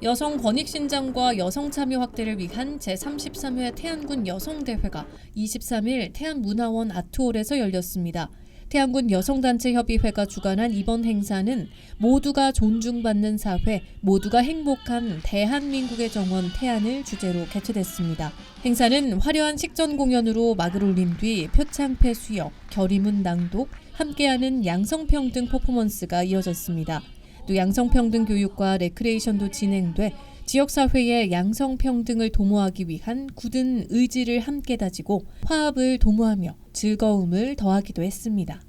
여성 권익 신장과 여성 참여 확대를 위한 제33회 태안군 여성대회가 23일 태안문화원 아트홀에서 열렸습니다. 태안군 여성단체협의회가 주관한 이번 행사는 모두가 존중받는 사회, 모두가 행복한 대한민국의 정원 태안을 주제로 개최됐습니다. 행사는 화려한 식전 공연으로 막을 올린 뒤 표창패 수여, 결의문 낭독, 함께하는 양성평등 퍼포먼스가 이어졌습니다. 또 양성평등 교육과 레크레이션도 진행돼 지역사회의 양성평등을 도모하기 위한 굳은 의지를 함께 다지고 화합을 도모하며 즐거움을 더하기도 했습니다.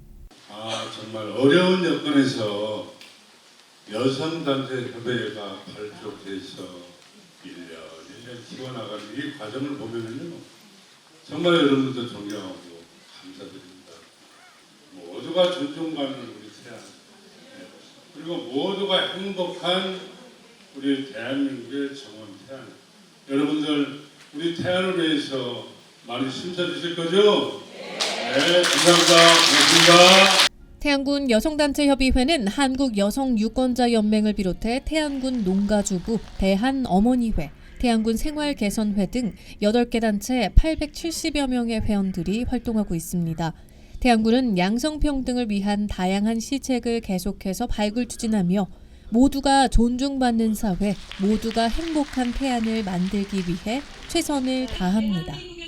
아 정말 어려운 여건에서 여성단체 협의회가 발족돼서 1년 1년 키워나가는 이 과정을 보면은요 정말 여러분들도 존경하고 감사드립니다. 존중받는 우리 태안 네. 그리고 모두가 행복한 우리 대한민국의 정원 태안 여러분들 우리 태안을 위해서 많이 심사주실 거죠? 네, 감사합니다. 고맙습니다. 태안군 여성단체협의회는 한국여성유권자연맹을 비롯해 태안군 농가주부, 대한어머니회, 태안군 생활개선회 등 8개 단체 870여 명의 회원들이 활동하고 있습니다. 태안군은 양성평등을 위한 다양한 시책을 계속해서 발굴 추진하며 모두가 존중받는 사회, 모두가 행복한 태안을 만들기 위해 최선을 다합니다.